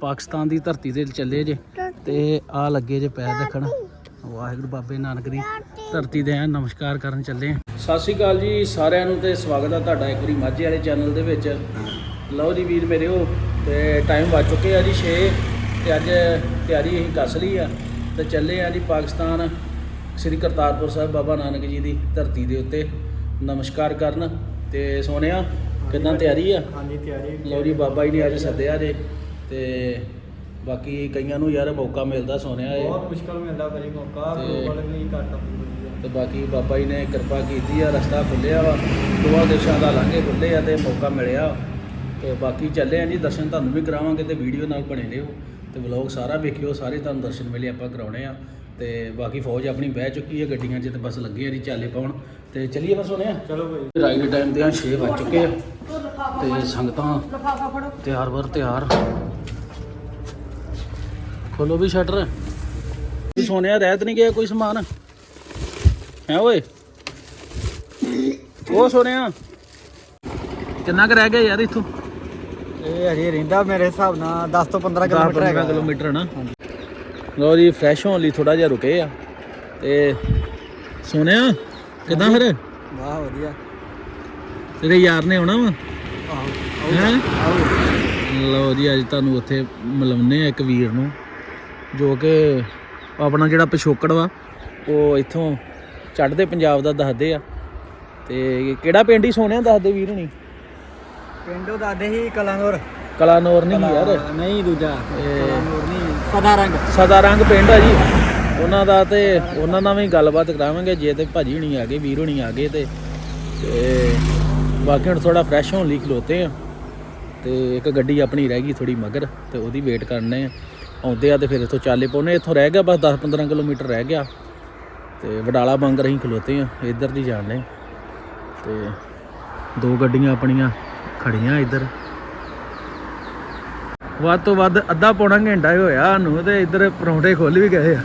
ਪਾਕਿਸਤਾਨ ਦੀ ਧਰਤੀ ਤੇ ਚੱਲੇ ਜੇ ਤੇ ਆ ਲੱਗੇ ਜੇ ਪੈਰ ਰੱਖਣ। ਵਾਹਿਗੁਰੂ ਬਾਬੇ ਨਾਨਕ ਦੀ ਧਰਤੀ ਦੇ ਆ ਨਮਸਕਾਰ ਕਰਨ ਚੱਲੇ ਆ। ਸਤਿ ਸ਼੍ਰੀ ਅਕਾਲ ਜੀ ਸਾਰਿਆਂ ਨੂੰ ਤੇ ਸਵਾਗਤ ਹੈ ਤੁਹਾਡਾ ਇੱਕ ਵਾਰੀ ਮਾਝੇ ਵਾਲੇ ਚੈਨਲ ਦੇ ਵਿੱਚ। ਲਓ ਜੀ ਵੀਰ ਮੇਰੇ ਉਹ ਤੇ ਟਾਈਮ ਵੱਜ ਚੁੱਕੇ ਆ ਜੀ 6 ਤੇ ਅੱਜ ਤਿਆਰੀ ਅਸੀਂ ਕੱਸ ਲਈ ਆ। ਤੇ ਚੱਲੇ ਆ ਜੀ ਪਾਕਿਸਤਾਨ ਸ੍ਰੀ ਕਰਤਾਰਪੁਰ ਸਾਹਿਬ ਬਾਬਾ ਨਾਨਕ ਜੀ ਦੀ ਧਰਤੀ ਦੇ ਉੱਤੇ ਨਮਸਕਾਰ ਕਰਨ। ਤੇ ਸੋਹਣਿਆ ਕਿਦਾਂ ਤਿਆਰੀ ਆ? ਹਾਂਜੀ ਤਿਆਰੀ। ਲਓ ਜੀ ਬਾਬਾ ਜੀ ਨੇ ਅੱਜ ਸੱਦਿਆ ਜੇ। ਤੇ ਬਾਕੀ ਕਈਆਂ ਨੂੰ ਯਾਰ ਮੌਕਾ ਮਿਲਦਾ ਸੋਹਣਿਆ ਇਹ। ਬਹੁਤ ਮੁਸ਼ਕਲ ਮਿਲਦਾ ਭਾਜੀ ਮੌਕਾ ਤੇ- ਗਲੋਬਲ ਵੀ ਘੱਟ ਹੁੰਦੀ ਤੇ ਬਾਕੀ ਬਾਬਾ ਜੀ ਨੇ ਕਿਰਪਾ ਕੀਤੀ ਆ ਰਸਤਾ ਖੁੱਲਿਆ ਵਾ ਦੋਵਾਂ ਦੇਸ਼ਾਂ ਦਾ ਲਾਂਘੇ ਖੁੱਲੇ ਆ ਤੇ ਮੌਕਾ ਮਿਲਿਆ। ਤੇ ਬਾਕੀ ਚੱਲੇ ਆ ਜੀ ਦਰਸ਼ਨ ਤੁਹਾਨੂੰ ਵੀ ਕਰਾਵਾਂਗੇ ਤੇ ਵੀਡੀਓ ਨਾਲ ਬਣੇ ਰਹੋ। ਤੇ ਵਲੌਗ ਸਾਰਾ ਵੇਖਿਓ ਸਾਰੇ ਤੁਹਾਨੂੰ ਦਰਸ਼ਨ ਮੇਲੇ ਆਪਾਂ ਕਰਾਉਣੇ ਆ। ਤੇ ਬਾਕੀ ਫੌਜ ਆਪਣੀ ਬਹਿ ਚੁੱਕੀ ਹੈ ਗੱਡੀਆਂ 'ਚ ਤੇ ਬਸ ਲੱਗੇ ਆ ਜੀ ਚਾਲੇ ਪਾਉਣ। ਤੇ ਚੱਲੀਏ ਬਸ ਹੋਣੇ ਆ। ਚਲੋ ਭਾਈ ਰਾਈਡ ਟਾਈਮ ਦੇ ਆ 6 ਵੱਜ ਚੁੱਕੇ ਆ। ਤੇ ਸੰਗਤਾਂ ਤਿਆਰ ਵਰ ਤਿਆਰ। ਖੋਲੋ ਵੀ ਸ਼ਟਰ। ਸੋਨਿਆ ਰਹਿਤ ਨਹੀਂ ਗਿਆ ਕੋਈ ਸਮਾਨ? ਹੈ ਓਏ? ਉਹ ਸੋਨਿਆ। ਕਿੰਨਾ ਕੁ ਰਹਿ ਗਿਆ ਯਾਰ ਇੱਥੋਂ? ਇਹ ਹਜੇ ਰਹਿੰਦਾ ਮੇਰੇ ਹਿਸਾਬ ਨਾਲ 10 ਤੋਂ 15 ਕਿਲੋਮੀਟਰ 15 ਹੈਗਾ। ਕਿਲੋਮੀਟਰ ਨਾ। ਲੋ ਜੀ ਫਰੈਸ਼ ਹੋਣ ਲਈ ਥੋੜਾ ਜਿਹਾ ਰੁਕੇ ਆ। ਤੇ ਸੋਨਿਆ ਕਿਦਾਂ ਫਿਰ? ਵਾਹ ਵਧੀਆ। ਤੇਰੇ ਯਾਰ ਨੇ ਆਉਣਾ ਵਾ? ਆਹੋ। ਲਓ ਜੀ ਅੱਜ ਤੁਹਾਨੂੰ ਉੱਥੇ ਮਿਲਾਉਂਦੇ ਆ ਇੱਕ ਵੀਰ ਨੂੰ। ਜੋ ਕਿ ਆਪਣਾ ਜਿਹੜਾ ਪਿਛੋਕੜ ਵਾ ਉਹ ਇੱਥੋਂ ਚੜ੍ਹਦੇ ਪੰਜਾਬ ਦਾ ਦੱਸਦੇ ਆ। ਤੇ ਕਿਹੜਾ ਪਿੰਡ ਹੀ ਸੋਹਣਿਆ ਦੱਸਦੇ ਵੀਰ ਹੁਣੀ? ਪਿੰਡੋਂ ਦਾਦੇ ਹੀ ਕਲਾਨੌਰ। ਕਲਾਨੌਰ ਨਹੀਂ ਯਾਰ। ਨਹੀਂ ਦੂਜਾ ਕਲਾਨੌਰ ਨਹੀਂ ਸਦਾ ਰੰਗ ਸਦਾ ਰੰਗ ਪਿੰਡ ਆ ਜੀ। ਉਹਨਾਂ ਦਾ ਤੇ ਉਹਨਾਂ ਨਾਲ ਵੀ ਗੱਲਬਾਤ ਕਰਾਵਾਂਗੇ ਜੇ ਤੇ ਭਾਜੀ ਹੁਣੀ ਆ ਗਏ ਵੀਰ ਹੁਣੀ ਆ ਗਏ ਤੇ ਤੇ ਬਾਕੀ ਹੁਣ ਥੋੜਾ ਫਰੈਸ਼ ਹੋਣ ਲਈ ਖਲੋਤੇ ਆ। ਤੇ ਇੱਕ ਗੱਡੀ ਆਪਣੀ ਰਹਿ ਗਈ ਥੋੜੀ ਮਗਰ ਤੇ ਉਹਦੀ ਵੇਟ ਕਰਨੇ ਆ। ਆਉਂਦੇ ਆ ਤੇ ਫਿਰ ਇੱਥੋਂ ਚਾਲੇ ਪਾਉਨੇ ਇੱਥੋਂ ਰਹਿ ਗਿਆ ਬਸ 10-15 ਕਿਲੋਮੀਟਰ ਰਹਿ ਗਿਆ। ਤੇ ਵਡਾਲਾ ਬੰਗਰ ਅਸੀਂ ਖਲੋਤੇ ਆ ਇੱਧਰ ਦੀ ਜਾਣਦੇ ਤੇ ਦੋ ਗੱਡੀਆਂ ਆਪਣੀਆਂ ਖੜੀਆਂ ਇੱਧਰ। ਵੱਧ ਤੋਂ ਵੱਧ ਅੱਧਾ ਪੌਣਾ ਘੰਟਾ ਹੀ ਹੋਇਆ ਸਾਨੂੰ ਤੇ ਇੱਧਰ ਪਰੌਂਠੇ ਖੁੱਲ ਵੀ ਗਏ ਆ।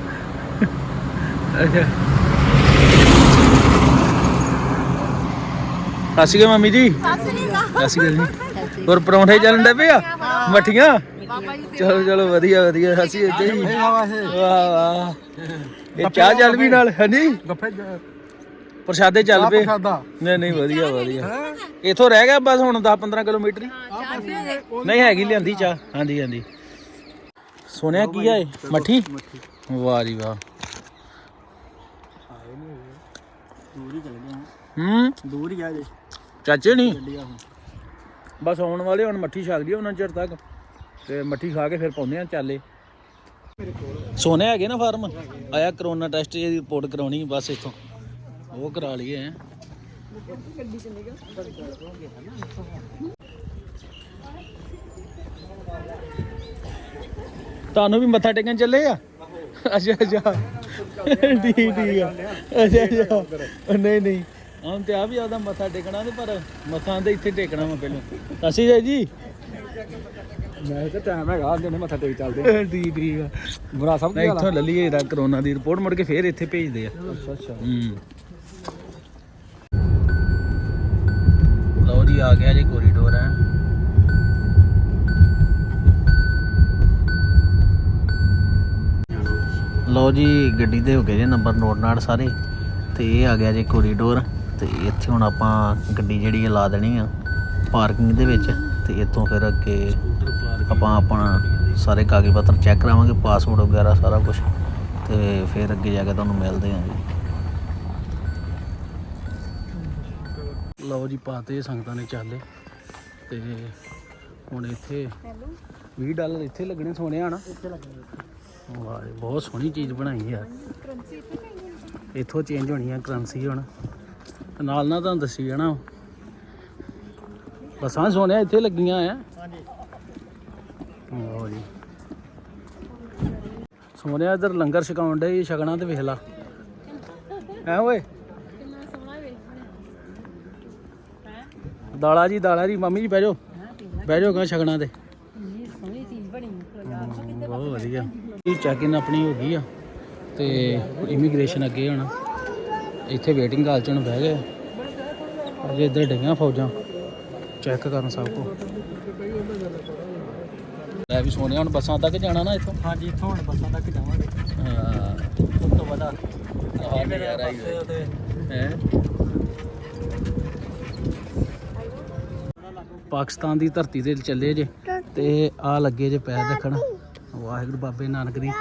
ਅੱਛਾ। ਸਤਿ ਸ਼੍ਰੀ ਅਕਾਲ ਮੰਮੀ ਜੀ। ਸਤਿ ਸ਼੍ਰੀ ਅਕਾਲ। ਜੀ। ਹੋਰ ਪਰੌਂਠੇ ਚੱਲਣ ਡੇ ਪਏ ਆ? ਮੱਠੀਆਂ? ਚਲੋ ਚਲੋ ਵਧੀਆ ਵਧੀਆ। ਅਸੀਂ ਇੱਥੇ ਹੀ ਵਾਹ ਵਾਹ। ਇਹ ਚਾਹ ਚੱਲ ਵੀ ਨਾਲ ਹਾਂਜੀ ਗੱਫੇ ਪ੍ਰਸ਼ਾਦੇ ਚੱਲ ਪਏ। ਪ੍ਰਸ਼ਾਦਾ। ਨਹੀਂ ਨਹੀਂ ਵਧੀਆ ਵਧੀਆ। ਇਥੋਂ ਰਹਿ ਗਿਆ ਬਸ ਹੁਣ 10 15 ਕਿਲੋਮੀਟਰ ਹੀ। ਨਹੀਂ ਹੈਗੀ ਲਿਆਂਦੀ ਚਾਹ। ਹਾਂਜੀ ਹਾਂਜੀ। ਸੁਣਿਆ ਕੀ ਇਹ? ਮੱਠੀ? ਵਾਹ ਜੀ ਵਾਹ। ਦੂਰ ਹੀ ਹੂੰ? ਦੂਰ ਹੀ ਆ ਜੇ। ਚਾਚੇ ਨਹੀਂ? ਬਸ ਆਉਣ ਵਾਲੇ ਹੁਣ ਮੱਠੀ ਛਕ ਲਈ ਉਹਨਾਂ ਚਿਰ ਤੱਕ। ਤੇ ਮੱਠੀ ਖਾ ਕੇ ਫਿਰ ਪਾਉਂਦੇ ਆ ਚਾਲੇ। ਸੋਨੇ ਹੈਗੇ ਨਾ ਫਾਰਮ? ਆਇਆ ਕਰੋਨਾ ਟੈਸਟ ਦੀ ਰਿਪੋਰਟ ਕਰਾਉਣੀ, ਬਸ ਇੱਥੋਂ। ਉਹ ਕਰਾ ਲਈਏ। ਹੈਂ। ਤੁਹਾਨੂੰ ਵੀ ਮੱਥਾ ਟੇਕਣ ਚੱਲੇ ਆ? ਅੱਛਾ ਅੱਛਾ। ਠੀਕ ਠੀਕ ਆ। ਅੱਛਾ ਅੱਛਾ। ਨਹੀਂ ਨਹੀਂ। ਹਾਂ ਤੇ ਆ ਵੀ ਆਦਾ ਮੱਥਾ ਟੇਕਣਾ ਤੇ ਪਰ ਮੱਥਾ ਤੇ ਇੱਥੇ ਟੇਕਣਾ ਵਾ ਪਹਿਲਾਂ। ਅਸੀਂ ਜੀ। ਮੈਂ ਤਾਂ ਟਾਈਮ ਹੈਗਾ ਅੱਜ ਨੇ ਮੱਥਾ ਟੇਕ ਚੱਲਦੇ। ਠੀਕ ਠੀਕ ਆ। ਬੁਰਾ ਸਭ ਨਹੀਂ ਇੱਥੋਂ ਲੱਲੀਏ ਇਹਦਾ ਕਰੋਨਾ ਦੀ ਰਿਪੋਰਟ ਮੁੜ ਕੇ ਫੇਰ ਇੱਥੇ ਭੇਜਦੇ ਆ। ਅੱਛਾ ਅੱਛਾ। ਹੂੰ। ਲਓ ਜੀ ਆ ਗਿਆ ਜੀ ਕੋਰੀਡੋਰ ਹੈ ਲਓ ਜੀ ਗੱਡੀ ਦੇ ਹੋ ਗਏ ਜੀ ਨੰਬਰ ਨੋਟ ਨਾਟ ਸਾਰੇ। ਤੇ ਇਹ ਆ ਗਿਆ ਜੀ ਕੋਰੀਡੋਰ ਤੇ ਇੱਥੇ ਹੁਣ ਆਪਾਂ ਗੱਡੀ ਜਿਹੜੀ ਲਾ ਦੇਣੀ ਆ ਪਾਰਕਿੰਗ ਦੇ ਵਿੱਚ। ਤੇ ਇੱਥੋਂ ਫਿਰ ਅੱਗੇ ਆਪਾਂ ਆਪਣਾ ਸਾਰੇ ਕਾਗਜ਼ ਪੱਤਰ ਚੈੱਕ ਕਰਾਵਾਂਗੇ ਪਾਸਪੋਰਟ ਵਗੈਰਾ ਸਾਰਾ ਕੁਝ ਤੇ ਫਿਰ ਅੱਗੇ ਜਾ ਕੇ ਤੁਹਾਨੂੰ ਮਿਲਦੇ ਹਾਂ ਜੀ। ਲਓ ਜੀ ਪਾਤੇ ਸੰਗਤਾਂ ਨੇ ਚਾਲੇ। ਤੇ ਹੁਣ ਇੱਥੇ 20 ਡਾਲਰ ਇੱਥੇ ਲੱਗਣੇ ਸੋਨੇ ਆ ਇੱਥੇ ਲੱਗਣੇ ਵਾਹ ਬਹੁਤ ਸੋਹਣੀ ਚੀਜ਼ ਬਣਾਈ ਯਾਰ ਇੱਥੋਂ ਚੇਂਜ ਹੋਣੀ ਆ ਕਰੰਸੀ ਹੁਣ। ਨਾਲ ਨਾਲ ਤੁਹਾਨੂੰ ਦੱਸੀ ਜਾਣਾ। ਬਸਾਂ ਸੋਨੇ ਇੱਥੇ ਲੱਗੀਆਂ ਆ। ਹਾਂਜੀ। ਲਓ ਜੀ। ਸੋਨਿਆ ਇਧਰ ਲੰਗਰ ਛਕਾਉਣ ਦੇ ਛਕਣਾ ਤੇ ਵੇਖ ਲਾ। ਐ ਓਏ? ਦਾਲਾ ਜੀ ਦਾਲਾ ਜੀ, ਮੰਮੀ ਜੀ ਬਹਿ ਜਾਓ। ਬਹਿ ਜਾਓ ਗਾ ਛਕਣਾ ਤੇ। ਬਹੁਤ ਵਧੀਆ। ਇਹ ਚੈੱਕ ਇਨ ਆਪਣੀ ਹੋ ਗਈ ਆ ਤੇ ਇਮੀਗ੍ਰੇਸ਼ਨ ਅੱਗੇ ਹੁਣ ਇੱਥੇ ਵੇਟਿੰਗ ਹਾਲ ਚ ਹੁਣ ਬਹਿ ਗਏ ਅਜੇ ਇੱਧਰ ਡਈਆਂ ਫੌਜਾਂ। ਚੈੱਕ ਕਰਨ ਸਭ ਕੋ। ਲੈ ਵੀ ਸੋਨੇ ਹੁਣ ਬੱਸਾਂ ਤੱਕ ਜਾਣਾ ਨਾ ਇੱਥੋਂ? ਹਾਂਜੀ ਇੱਥੋਂ ਹੁਣ ਬੱਸਾਂ ਤੱਕ ਜਾਵਾਂਗੇ। ਹਾਂ। ਉਸ ਤੋਂ ਵਧਾ ਆਹ ਨਜ਼ਾਰਾ ਹੀ ਹੈ? ਪਾਕਿਸਤਾਨ ਦੀ ਧਰਤੀ ਤੇ ਚੱਲੇ ਜੇ ਤੇ ਆ ਲੱਗੇ ਜੇ ਪੈਰ ਰੱਖਣ। ਵਾਹਿਗੁਰੂ ਬਾਬੇ ਨਾਨਕ ਦੀ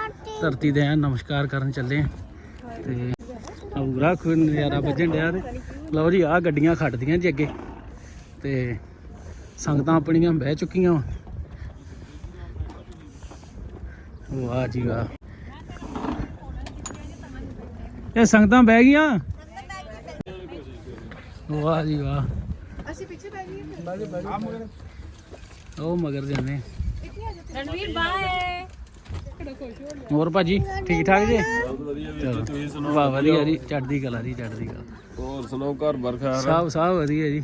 ਧਰਤੀ ਦੇ ਆ ਨਮਸਕਾਰ ਕਰਨ ਚੱਲੇ ਆ। ਤੇ ਪੂਰਾ ਖੂਨ ਨਜ਼ਾਰਾ ਵੱਜਣ ਡਿਆ ਤੇ। ਲਓ ਜੀ ਆ ਗੱਡੀਆਂ ਖੜਦੀਆਂ ਜੀ ਅੱਗੇ। ਤੇ ਸੰਗਤਾਂ ਆਪਣੀਆਂ ਬਹਿ ਚੁੱਕੀਆਂ ਵਾ ਵਾਹ ਜੀ ਵਾਹ। ਇਹ ਸੰਗਤਾਂ ਬਹਿ ਗਈਆਂ? ਵਾਹ ਜੀ ਵਾਹ। ਅਸੀਂ ਪਿੱਛੇ ਬੈ ਗਏ ਉਹ ਮਗਰ ਜਾਂਦੇ ਰਣਵੀਰ ਬਾਏ ਹੋਰ ਭਾਜੀ ਠੀਕ ਠਾਕ ਜੀ? ਵਾਹ ਵਧੀਆ ਜੀ। ਚੜ੍ਹਦੀ ਕਲਾ ਜੀ ਚੜ੍ਹਦੀ ਕਲਾ। ਹੋਰ ਸੁਣਾਓ ਘਰ ਬਾਰ ਖੈਰ ਸਭ ਸਭ ਵਧੀਆ ਜੀ।